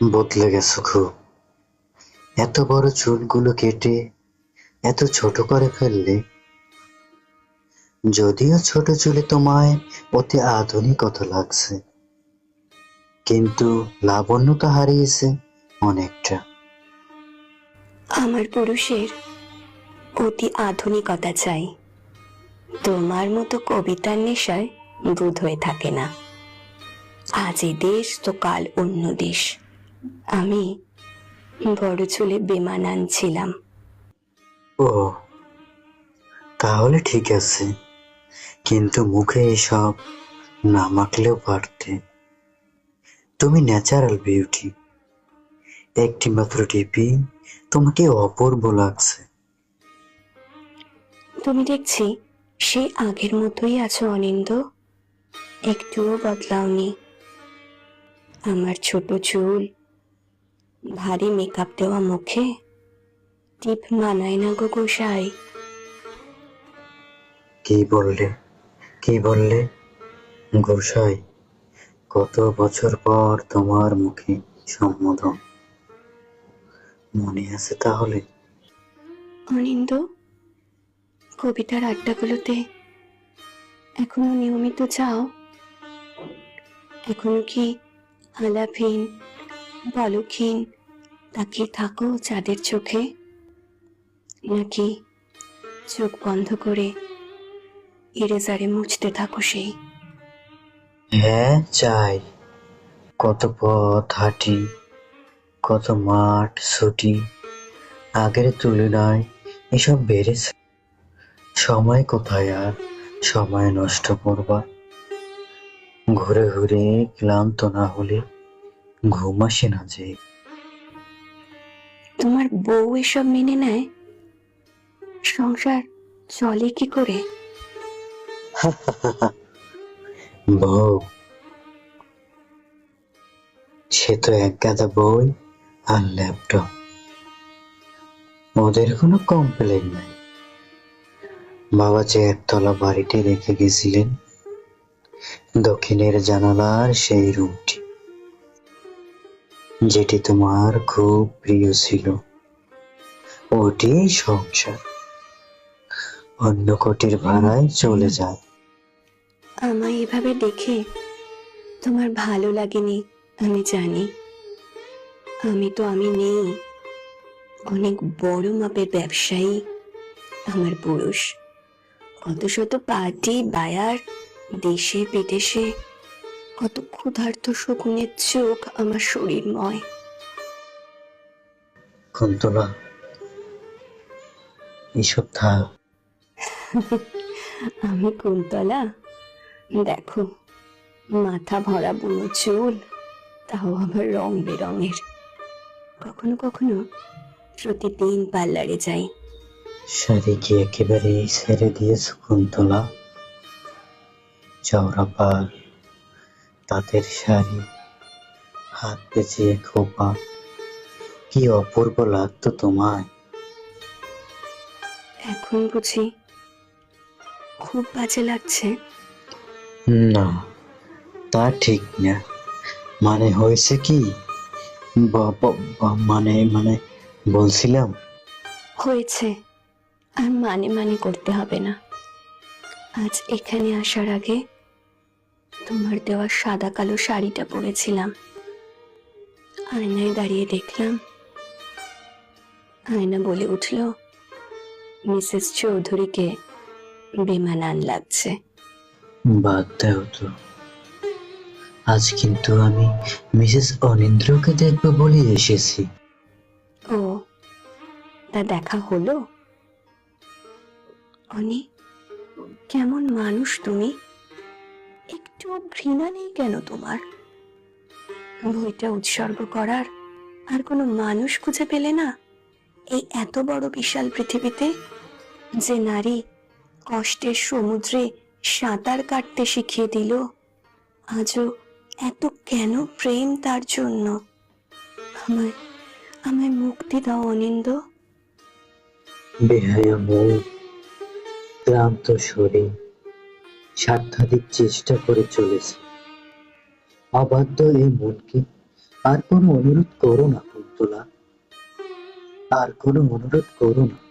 বদলে গেছো খুব। এত বড় চুলগুলো কেটে এত ছোট করে ফেললে, যদিও ছোট চুলে তোমায় অতি আধুনিকতা লাগছে, কিন্তু লাবণ্যতা হারিয়েছে অনেকটা। আমার পুরুষের অতি আধুনিকতা চাই। তোমার মতো কবিতার নেশায় বোধ হয়ে থাকে না। আজ এ দেশ তো কাল অন্য দেশ। আমি বড় চুলে বেমান আনছিলাম। ও তাহলে ঠিক আছে। কিন্তু মুখে এসব না মাখলেও পারতে। তুমি ন্যাচারাল বিউটি একটি মাত্র টিপি তোমাকে অপূর্ব লাগছে। তুমি দেখছি সে আগের মতোই আছো অনিন্দ। একটুও বদলাওনি। আমার ছোট চুল ভারী মেকআপ দেওয়া মুখে টিপ মানায় না গো গোসাই। কি বললে? কি বললে? গোসাই কত বছর পর তোমার মুখে সম্বোধন। মনে আছে তাহলে? অনিন্দ কবিতার আড্ডাগুলোতে এখনও নিয়মিত যাও। এখনও কি আলাপহীন পলকহীন তাকিয়ে থাকো চাঁদের চোখে। নাকি চোখ বন্ধ করে ইরেজারে মুছতে থাকো সেই। হ্যাঁ চাই। কত পথ হাঁটি, কত মাঠ ছুটি, আগের তুলনায় এসব বেড়েছে। সময় কোথায় আর সময় নষ্ট করবা? ঘুরে ঘুরে ক্লান্ত না হলে ঘুম আসে না যে। তোমার বউ এসব মেনে নেয়? সংসার চলে কি করে? বউ সে তো এক গাদা বই আর ল্যাপটপ। ওদের কোনো কমপ্লেন নাই। বাবা যে একতলা বাড়িতে রেখে গেছিলেন দক্ষিণের জানালার সেই রুমটি। যেটি তোমার খুব প্রিয় ছিল। ওটি সংসার। অন্য কোটির ভাড়ায় চলে যায়। আমায় এভাবে দেখে তোমার ভালো লাগেনি, আমি জানি। আমি তো, আমি নেই। অনেক বড় মাপের ব্যবসায়ী, আমার পুরুষ। কত শত পার্টি, বায়ার, দেশে, বিদেশে কত ক্ষুধার্ত শকুনের চোখ আমার শরীরময়। কুন্তলা এসব থাক। আমি কুন্তলা দেখো মাথা ভরা বুনো চুল তাও আবার রং বেরঙের। কখনো কখনো প্রতিদিন পার্লারে যাই। শাড়ি কি একেবারে ছেড়ে দিয়েছ কুন্তলা। চওড়া পার তাঁতের শাড়ি হাত পেঁচিয়ে খোপা কি অপূর্ব লাগতো তোমায়। এখন বুঝি খুব বাজে লাগছে। না তা ঠিক না। মানে হয়েছে কি? মানে মানে বলছিলাম। হয়েছে আর মানে মানে করতে হবে না। আজ এখানে আসার আগে তোমার দেওয়া সাদা কালো শাড়িটা পরেছিলাম। আয়নায় দাঁড়িয়ে দেখলাম। আয়না বলে উঠল মিসেস চৌধুরীকে বেমানান লাগছে। বাদ দাও তো। আজ কিন্তু আমি মিসেস অনিন্দ্রকে দেখব বলে এসেছি। ও তা দেখা হলো? অনি কেমন মানুষ তুমি? একটু ঘৃণা নেই কেন তোমার? বইটা উৎসর্গ করার আর কোনো মানুষ খুঁজে পেলে না? এই এত বড় বিশাল পৃথিবীতে যে নারী কষ্টের সমুদ্রে সাঁতার কাটতে শিখিয়ে দিল, আজও এত কেন প্রেম তার জন্য? আমায় আমায় মুক্তি দাও অনিন্দ। বেহায়া মুখ ক্লান্ত শরীর স্বার্থাধিক চেষ্টা করে চলেছে। অবাধ্য এই মনকে আর কোনো অনুরোধ করো না, কুন্তলা। আর কোনো অনুরোধ করো না।